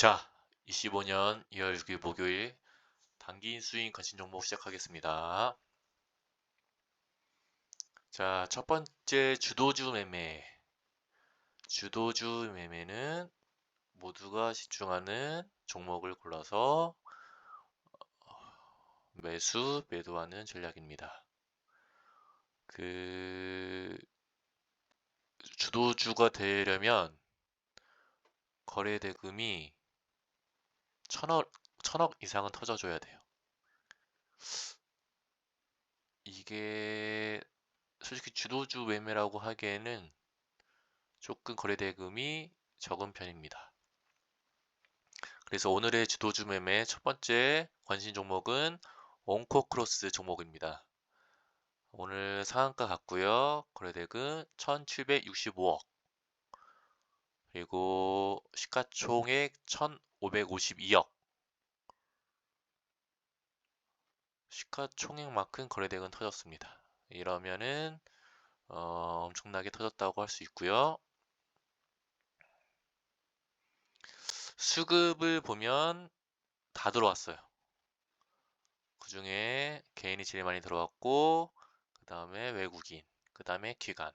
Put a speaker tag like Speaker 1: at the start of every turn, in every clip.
Speaker 1: 자, 25년 2월 6일 목요일 단기 인 수익 관심 종목 시작하겠습니다. 자, 첫 번째 주도주 매매. 주도주 매매는 모두가 집중하는 종목을 골라서 매수, 매도하는 전략입니다. 그 주도주가 되려면 거래 대금이 천억, 천억 이상은 터져줘야 돼요. 이게 솔직히 주도주 매매라고 하기에는 조금 거래 대금이 적은 편입니다. 그래서 오늘의 주도주 매매 첫 번째 관심 종목은 온코크로스 종목입니다. 오늘 상한가 갔고요. 거래대금 1765억. 그리고 시가총액 1552억. 시가총액만큼 거래대금 터졌습니다. 이러면은 어, 엄청나게 터졌다고 할 수 있고요. 수급을 보면 다 들어왔어요. 그 중에 개인이 제일 많이 들어왔고 그 다음에 외국인, 그 다음에 기관.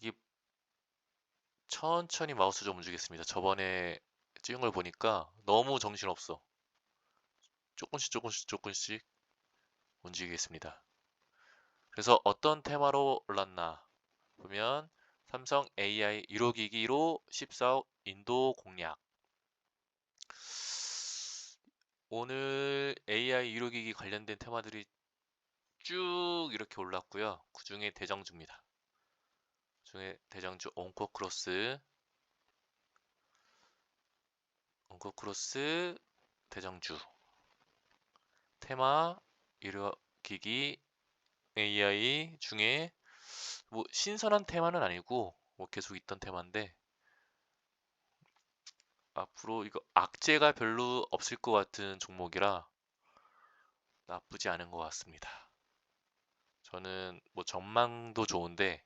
Speaker 1: 이게 천천히 마우스 좀 움직이겠습니다. 저번에 찍은 걸 보니까 너무 정신없어. 조금씩 조금씩 조금씩 움직이겠습니다. 그래서 어떤 테마로 올랐나 보면 삼성 AI 1호 기기로 14억 인도 공략 오늘 AI 1호 기기 관련된 테마들이 쭉 이렇게 올랐고요. 그 중에 대장주입니다. 그 중에 대장주 온코크로스 온코크로스 대장주 테마 1호기기 AI 중에 뭐 신선한 테마는 아니고 뭐 계속 있던 테마인데 앞으로 이거 악재가 별로 없을 것 같은 종목이라 나쁘지 않은 것 같습니다. 저는 뭐 전망도 좋은데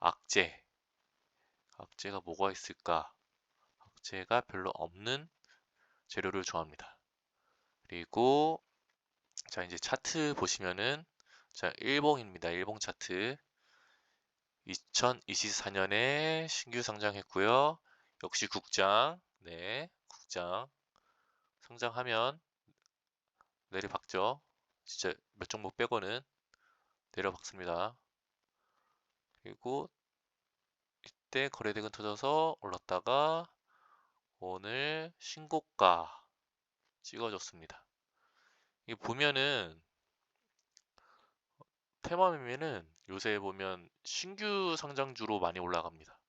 Speaker 1: 악재 악재가 뭐가 있을까? 악재가 별로 없는 재료를 좋아합니다. 그리고 자 이제 차트 보시면은 자 일봉입니다. 일봉 차트 2024년에 신규 상장했고요. 역시 국장 네, 국장 성장하면 내려박죠. 진짜 몇 종목 빼고는 내려박습니다. 그리고 이때 거래대금 터져서 올랐다가 오늘 신고가 찍어줬습니다. 이 보면은 테마매매는 요새 보면 신규 상장주로 많이 올라갑니다.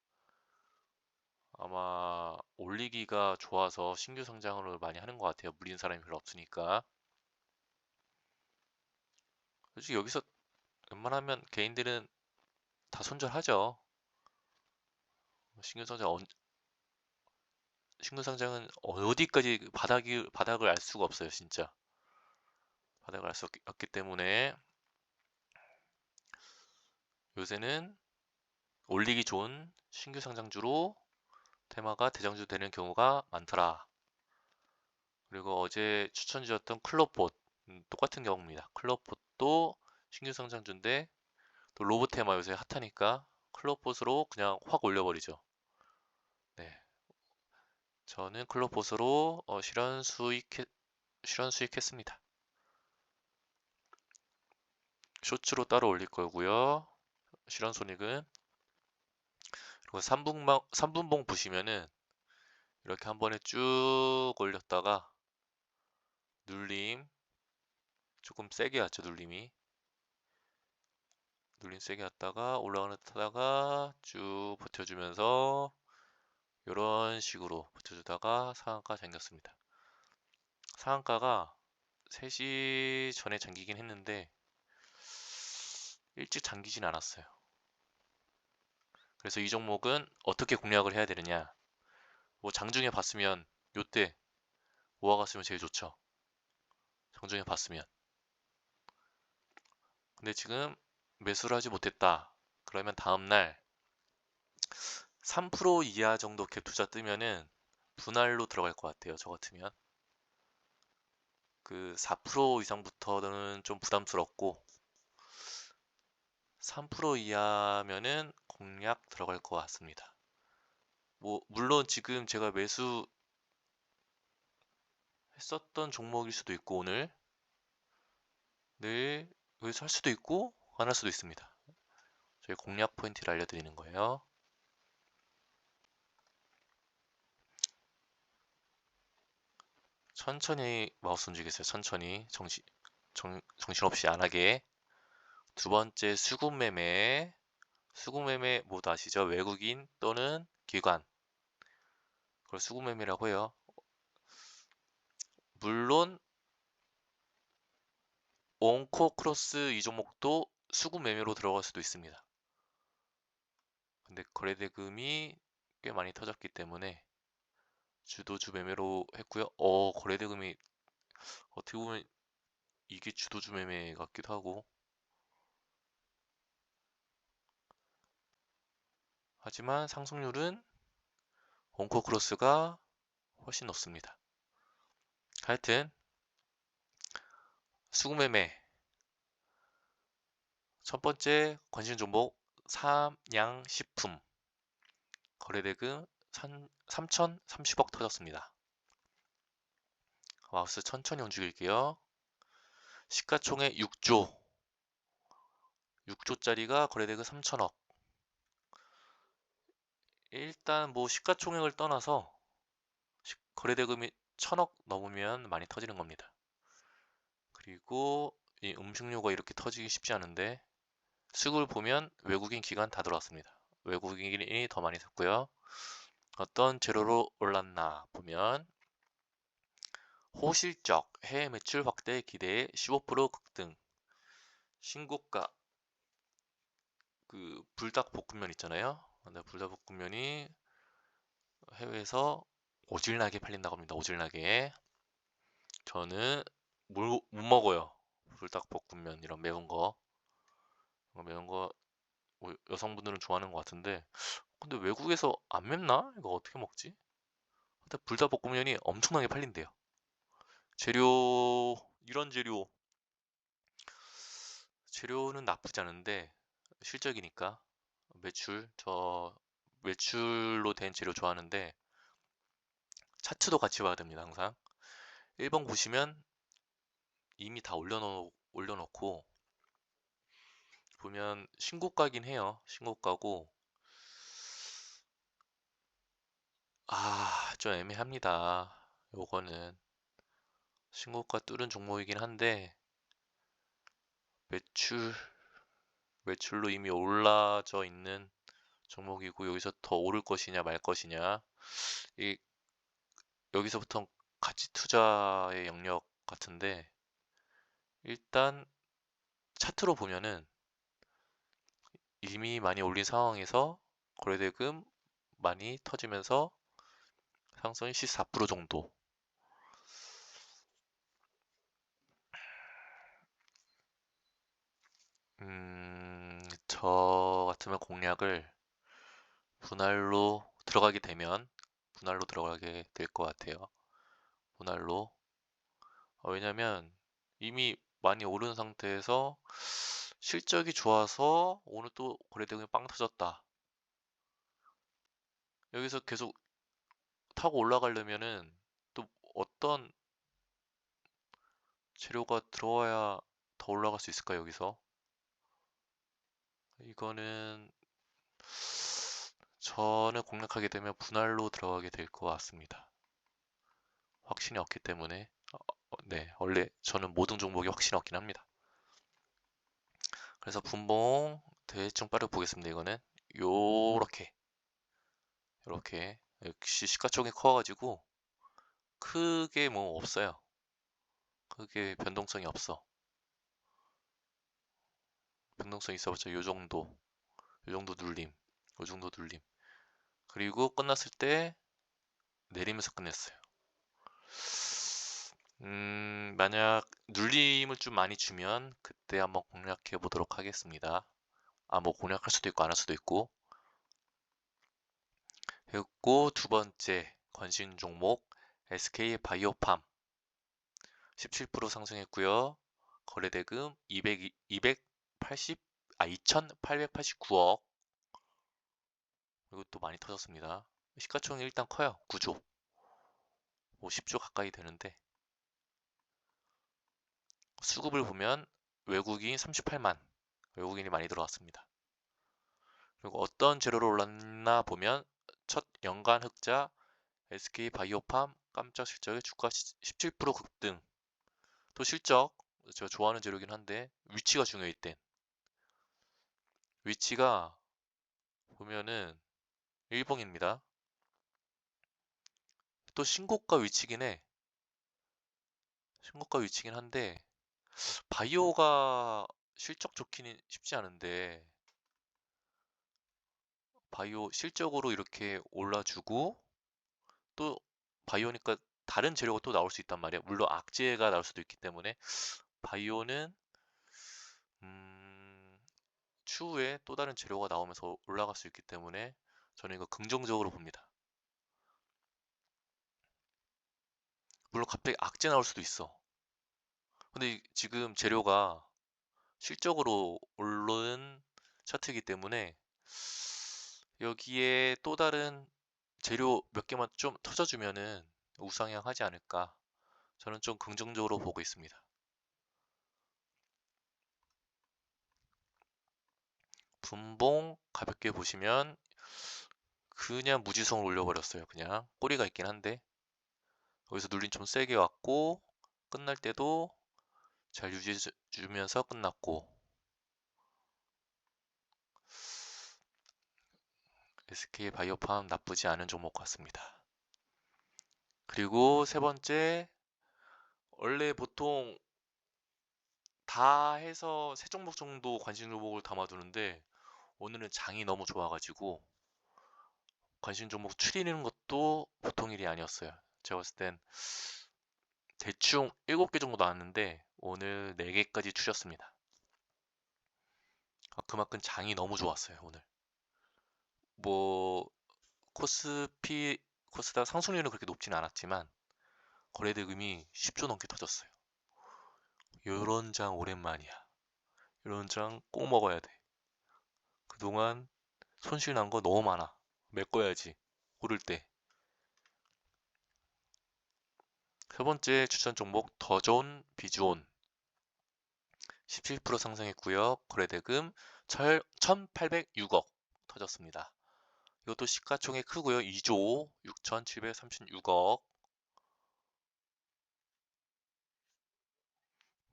Speaker 1: 아마 올리기가 좋아서 신규 상장을 많이 하는 것 같아요. 물린 사람이 별로 없으니까. 솔직히 여기서 웬만하면 개인들은 다 손절하죠. 신규 상장 언... 신규 상장은 어디까지 바닥이 바닥을 알 수가 없어요, 진짜. 바닥을 알 수 없기 때문에 요새는 올리기 좋은 신규 상장주로 테마가 대장주 되는 경우가 많더라. 그리고 어제 추천주였던 클럽봇 음, 똑같은 경우입니다. 클럽봇도 신규 상장주인데 또 로봇 테마 요새 핫하니까 클럽봇으로 그냥 확 올려버리죠. 네, 저는 클럽봇으로 어, 실현 수익 실현 수익했습니다. 쇼츠로 따로 올릴 거고요. 실현 손익은 그리고 3분봉, 3분봉 보시면은 이렇게 한 번에 쭉 올렸다가 눌림 조금 세게 왔죠 눌림이 눌림 세게 왔다가 올라가는 타다가 쭉 버텨주면서 이런 식으로 버텨주다가 상한가 잠겼습니다. 상한가가 3시 전에 잠기긴 했는데 일찍 잠기진 않았어요. 그래서 이 종목은 어떻게 공략을 해야 되느냐? 뭐 장중에 봤으면 요때 모아갔으면 제일 좋죠? 장중에 봤으면. 근데 지금 매수를 하지 못했다 그러면 다음날 3% 이하 정도 갭 투자 뜨면은 분할로 들어갈 것 같아요. 저 같으면. 그 4% 이상부터는 좀 부담스럽고 3% 이하면은 공략 들어갈 것 같습니다. 뭐 물론 지금 제가 매수 했었던 종목일 수도 있고 오늘 늘 여기서 할 수도 있고 안할 수도 있습니다. 저희 공략 포인트를 알려드리는 거예요. 천천히 마우스 움직이세요. 천천히 정신 정, 정신없이 안 하게. 두 번째 수급 매매. 수급 매매 모두 아시죠? 외국인 또는 기관. 그걸 수급 매매라고 해요. 물론 온코 크로스 이 종목도 수급 매매로 들어갈 수도 있습니다. 근데 거래대금이 꽤 많이 터졌기 때문에 주도주 매매로 했고요. 어, 거래대금이 어떻게 보면 이게 주도주 매매 같기도 하고 하지만 상승률은 온코 크로스가 훨씬 높습니다. 하여튼 수급 매매 첫 번째 관심 종목 삼양식품 거래대금 3,030억 터졌습니다. 마우스 천천히 움직일게요. 시가총액 6조 6조짜리가 거래대금 3천억 일단 뭐 시가총액을 떠나서 거래대금이 천억 넘으면 많이 터지는 겁니다. 그리고 이 음식료가 이렇게 터지기 쉽지 않은데 수급을 보면 외국인 기관 다 들어왔습니다. 외국인이 더 많이 샀고요. 어떤 재료로 올랐나 보면 호실적 해외 매출 확대 기대에 15% 급등 신고가 그 불닭볶음면 있잖아요. 근데 불닭볶음면이 해외에서 오질나게 팔린다고 합니다. 오질나게. 저는 못, 못 먹어요. 불닭볶음면 이런 매운 거. 매운 거뭐 여성분들은 좋아하는 것 같은데 근데 외국에서 안 맵나? 이거 어떻게 먹지? 근데 불닭볶음면이 엄청나게 팔린대요. 재료 이런 재료 재료는 나쁘지 않은데 실적이니까 매출 저 매출로 된 재료 좋아하는데 차트도 같이 봐야 됩니다 항상 1번 보시면 이미 다 올려놓, 올려놓고 보면 신고가긴 해요. 신고가고. 아 좀 애매합니다. 요거는. 신고가 뚫은 종목이긴 한데 매출 매출로 이미 올라져 있는 종목이고 여기서 더 오를 것이냐 말 것이냐. 이 여기서부터 가치 투자의 영역 같은데 일단 차트로 보면은 이미 많이 올린 상황에서 거래대금 많이 터지면서 상승이 14% 정도 음, 저 같으면 공략을 분할로 들어가게 되면 분할로 들어가게 될 것 같아요. 분할로. 어, 왜냐면 이미 많이 오른 상태에서 실적이 좋아서 오늘 또 거래 대금이 빵 터졌다. 여기서 계속 타고 올라가려면은 또 어떤 재료가 들어와야 더 올라갈 수 있을까 여기서? 이거는 저는 공략하게 되면 분할로 들어가게 될 것 같습니다. 확신이 없기 때문에 어, 어, 네 원래 저는 모든 종목이 확신이 없긴 합니다. 그래서 분봉 대충 빠르게 보겠습니다. 이거는. 요렇게. 이렇게. 역시 시가총액 커가지고 크게 뭐 없어요. 크게 변동성이 없어. 변동성 있어봤자 요 정도. 요 정도 눌림. 요 정도 눌림. 그리고 끝났을 때 내리면서 끝냈어요 음 만약 눌림을 좀 많이 주면 그때 한번 공략해 보도록 하겠습니다 아 뭐 공략할 수도 있고 안 할 수도 있고 했고 두 번째 관심 종목 SK 바이오팜 17% 상승했고요. 거래 대금 200, 280, 아 2,889억 이것도 많이 터졌습니다. 시가총액 일단 커요. 9조. 뭐 10조 가까이 되는데 수급을 보면 외국인 38만 외국인이 많이 들어왔습니다. 그리고 어떤 재료로 올랐나 보면 첫 연간 흑자 SK 바이오팜 깜짝 실적의 주가 17% 급등 또 실적 제가 좋아하는 재료긴 한데 위치가 이땐 위치가 보면은 일봉입니다. 또 신고가 위치긴 해. 신고가 위치긴 한데 바이오가 실적 좋기는 쉽지 않은데 바이오 실적으로 이렇게 올라주고 또 바이오니까 다른 재료가 또 나올 수 있단 말이야. 물론 악재가 나올 수도 있기 때문에 바이오는 음, 추후에 또 다른 재료가 나오면서 올라갈 수 있기 때문에 저는 이거 긍정적으로 봅니다. 물론 갑자기 악재 나올 수도 있어. 근데 지금 재료가 실적으로 오른 차트이기 때문에 여기에 또 다른 재료 몇 개만 좀 터져주면은 우상향 하지 않을까. 저는 좀 긍정적으로 보고 있습니다. 분봉 가볍게 보시면 그냥 무지성을 올려버렸어요. 그냥 꼬리가 있긴 한데 여기서 눌림 좀 세게 왔고 끝날 때도 잘 유지해 주면서 끝났고 SK 바이오팜 나쁘지 않은 종목 같습니다. 그리고 세 번째 원래 보통 다 해서 세 종목 정도 관심 종목을 담아두는데 오늘은 장이 너무 좋아가지고 관심 종목 추리는 것도 보통 일이 아니었어요. 제가 봤을 땐 대충 7개 정도 나왔는데 오늘 4개까지 추렸습니다. 아, 그만큼 장이 너무 좋았어요, 오늘. 뭐 코스피 코스닥 상승률은 그렇게 높지는 않았지만 거래대금이 10조 넘게 터졌어요. 요런 장 오랜만이야. 이런 장 꼭 먹어야 돼. 그동안 손실 난 거 너무 많아. 메꿔야지. 오를 때. 세 번째 추천 종목 더 좋은 비주온 17% 상승했고요. 거래대금 1,806억 터졌습니다. 이것도 시가총액 크고요. 2조 6,736억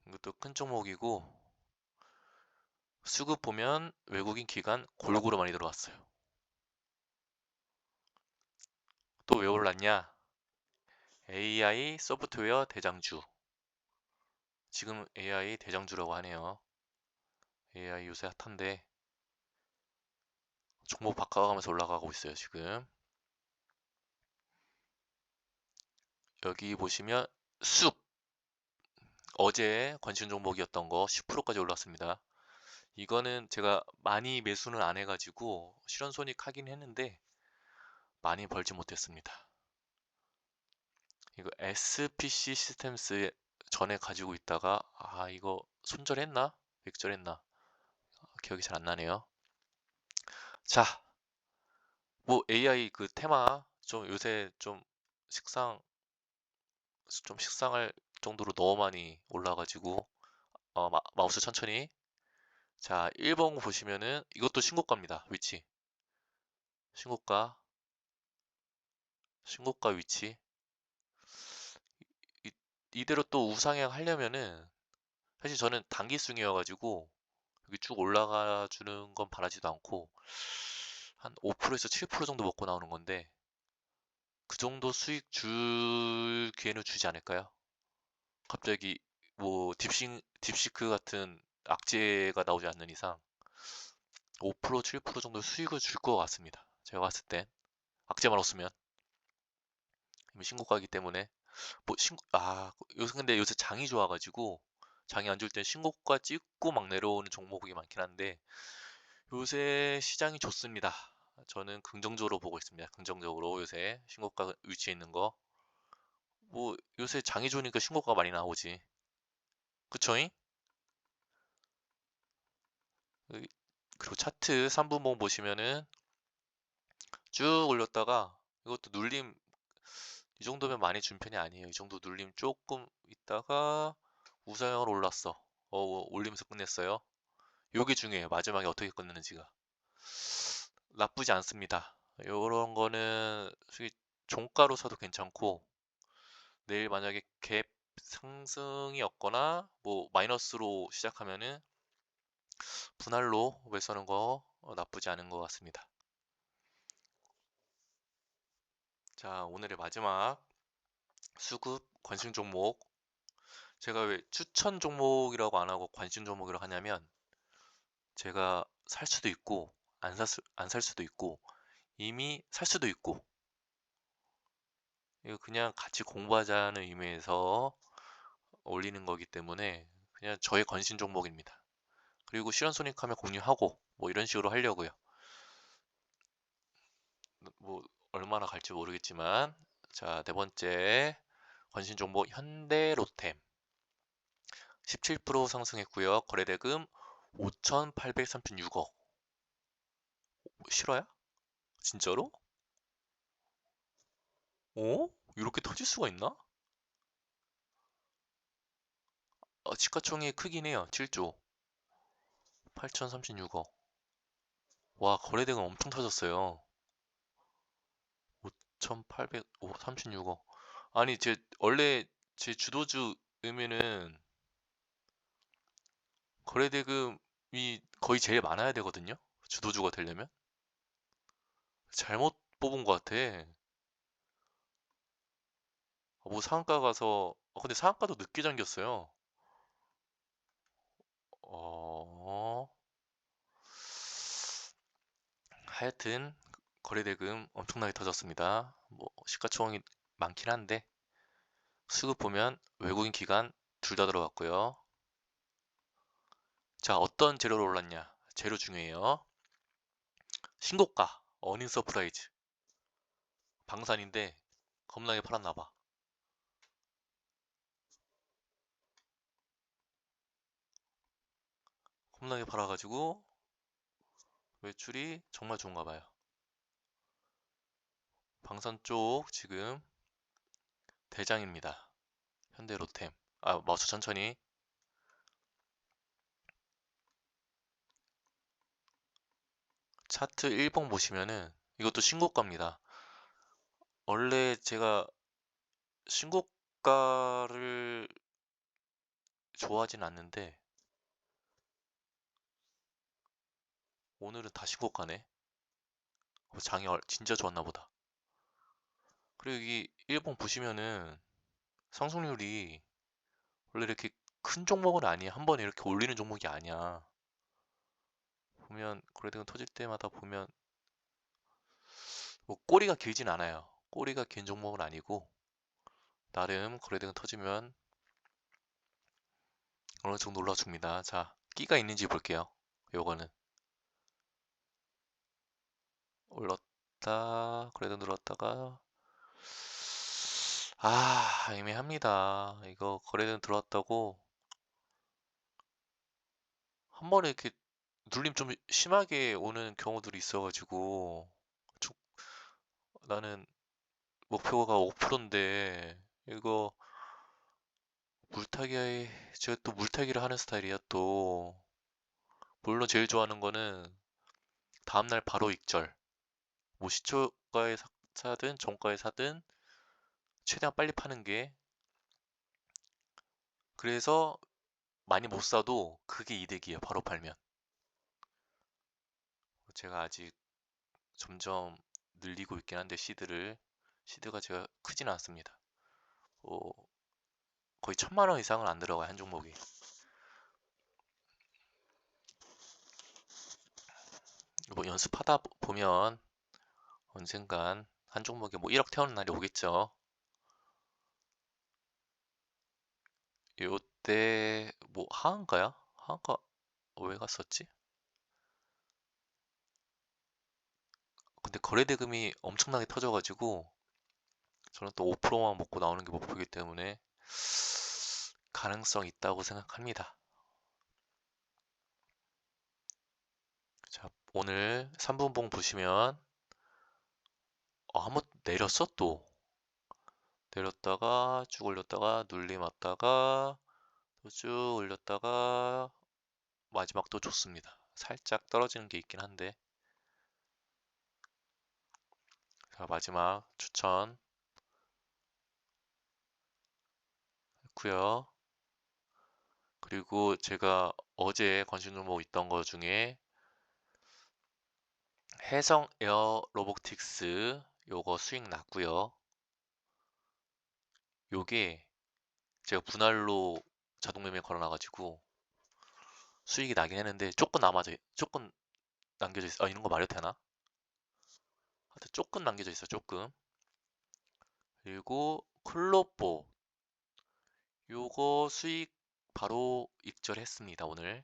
Speaker 1: 이것도 큰 종목이고 수급 보면 외국인 기관 골고루 많이 들어왔어요. 또 왜 올랐냐? AI 소프트웨어 대장주. 지금 AI 대장주라고 하네요. AI 요새 핫한데 종목 바꿔가면서 올라가고 있어요, 지금. 여기 보시면 쑥 어제 관심 종목이었던 거 10%까지 올랐습니다. 이거는 제가 많이 매수는 안 해가지고 실현 손익 하긴 했는데 많이 벌지 못했습니다. 이거 SPC 시스템스 전에 가지고 있다가 아 이거 손절했나? 백절했나? 기억이 잘 안 나네요. 자, 뭐 AI 그 테마 좀 요새 좀 식상 좀 식상할 정도로 너무 많이 올라가지고 어, 마, 마우스 천천히 자 1번 보시면은 이것도 신고가입니다 위치 신고가 신고가 위치 이대로 또 우상향 하려면은 사실 저는 단기순이어가지고 여기 쭉 올라가 주는 건 바라지도 않고 한 5%에서 7% 정도 먹고 나오는 건데 그 정도 수익 줄 기회는 주지 않을까요? 갑자기 뭐 딥시, 딥시크 같은 악재가 나오지 않는 이상 5% 7% 정도 수익을 줄 것 같습니다. 제가 봤을 땐 악재만 없으면 이미 신고가이기 때문에 뭐 신, 아, 요새 근데 요새 장이 좋아가지고 장이 안 좋을 땐 신고가 찍고 막 내려오는 종목이 많긴 한데 요새 시장이 좋습니다. 저는 긍정적으로 보고 있습니다. 긍정적으로 요새 신고가 위치에 있는 거. 뭐 요새 장이 좋으니까 신고가 많이 나오지. 그초잉? 그리고 차트 3분봉 보시면은 쭉 올렸다가 이것도 눌림 이 정도면 많이 준 편이 아니에요. 이 정도 눌림 조금 있다가 우상향으로 올랐어. 어, 올리면서 끝냈어요. 요게 중요해요. 마지막에 어떻게 끝내는지가. 나쁘지 않습니다. 요런 거는 종가로 사도 괜찮고 내일 만약에 갭 상승이 없거나 뭐 마이너스로 시작하면은 분할로 매수하는 거 어, 나쁘지 않은 것 같습니다. 자, 오늘의 마지막 수급 관심 종목. 제가 왜 추천 종목이라고 안 하고 관심 종목이라고 하냐면 제가 살 수도 있고 안 살, 안 살 수도 있고 이미 살 수도 있고 이거 그냥 같이 공부하자는 의미에서 올리는 거기 때문에 그냥 저의 관심 종목입니다. 그리고 실현손익하면 공유하고 뭐 이런 식으로 하려고요. 뭐 얼마나 갈지 모르겠지만 자, 네 번째 관심 종목 현대로템 17% 상승했고요. 거래대금 5,836억. 실화야? 진짜로? 어? 이렇게 터질 수가 있나? 어, 시가총액 크긴 해요. 7조. 8,036억. 와, 거래대금 엄청 터졌어요. 5,836억. 아니, 제, 원래 제 주도주 의미는 거래 대금이 거의 제일 많아야 되거든요. 주도주가 되려면. 잘못 뽑은 것 같아. 뭐 상한가 가서 어, 근데 상한가도 늦게 잠겼어요. 어... 하여튼 거래대금 엄청나게 터졌습니다. 뭐 시가총액이 많긴 한데 수급 보면 외국인 기관 둘 다 들어갔고요. 자, 어떤 재료로 올랐냐? 재료 중요해요. 신고가, 어닝 서프라이즈. 방산인데 겁나게 팔았나봐. 겁나게 팔아가지고 매출이 정말 좋은가 봐요. 방산 쪽 지금 대장입니다. 현대 로템. 아, 마우스 천천히. 차트 1번 보시면은 이것도 신고가입니다. 원래 제가 신고가를 좋아하진 않는데 오늘은 다 신고가네. 어, 장이 진짜 좋았나 보다. 그리고 여기 1번 보시면은 상승률이 원래 이렇게 큰 종목은 아니야. 한 번에 이렇게 올리는 종목이 아니야. 보면 그래도 터질 때마다 보면 뭐 꼬리가 길진 않아요. 꼬리가 긴 종목은 아니고 나름 거래등 터지면 어느 정도 올라줍니다. 자, 끼가 있는지 볼게요. 요거는 올랐다 그래도 늘었다가 아 애매합니다. 이거 거래등 들어왔다고 한 번에 이렇게 눌림 좀 심하게 오는 경우들이 있어가지고 나는 목표가 5%인데 이거 물타기 제가 또 물타기를 하는 스타일이야 또 물론 제일 좋아하는 거는 다음날 바로 익절 뭐 시초가에 사든 정가에 사든 최대한 빨리 파는 게 그래서 많이 못 사도 그게 이득이에요 바로 팔면 제가 아직 점점 늘리고 있긴 한데 시드를 시드가 제가 크진 않습니다. 뭐 거의 천만 원 이상은 안 들어가요 한 종목이. 뭐 연습하다 보면 언젠간 한 종목에 뭐 1억 태우는 날이 오겠죠. 요때 뭐 하한가야? 하한가 왜 갔었지? 근데 거래대금이 엄청나게 터져가지고 저는 또 5%만 먹고 나오는 게 목표이기 때문에 가능성 있다고 생각합니다. 자, 오늘 3분봉 보시면 어, 한번 내렸어 또 내렸다가 쭉 올렸다가 눌림 왔다가 또 쭉 올렸다가 마지막 또 좋습니다. 살짝 떨어지는 게 있긴 한데 자, 마지막 추천 했고요. 그리고 제가 어제 관심 종목 있던 거 중에 해성 에어 로보틱스 요거 수익 났고요. 요게 제가 분할로 자동 매매 걸어놔가지고 수익이 나긴 했는데 조금 남아져 조금 남겨져 있어. 아 이런 거 말해도 되나? 하여튼 조금 남겨져 있어 조금. 그리고 클로포 요거 수익 바로 익절했습니다 오늘.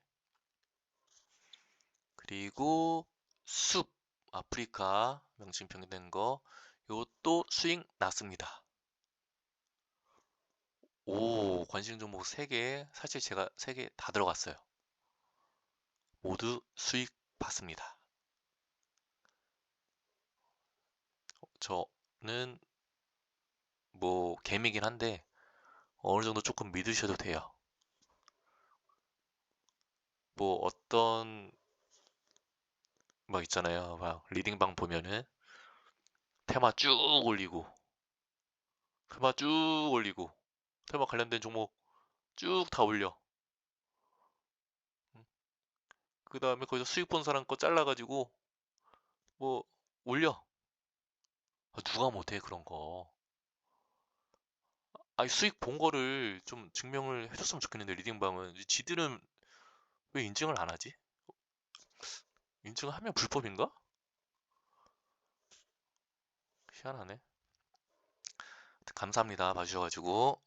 Speaker 1: 그리고 숲 아프리카 명칭 변경된 거 요것도 수익 났습니다. 오 관심 종목 3개 사실 제가 3개 다 들어갔어요. 모두 수익 봤습니다. 저는 뭐 개미긴 한데 어느 정도 조금 믿으셔도 돼요. 뭐 어떤 막 있잖아요. 막 리딩방 보면은 테마 쭉 올리고 테마 쭉 올리고 테마 관련된 종목 쭉 다 올려. 그 다음에 거기서 수익 본 사람 거 잘라가지고 뭐 올려. 아, 누가 못해 그런 거. 아니 수익 본 거를 좀 증명을 해줬으면 좋겠는데 리딩방은 지들은 왜 인증을 안 하지? 인증을 하면 불법인가? 희한하네. 감사합니다. 봐주셔가지고.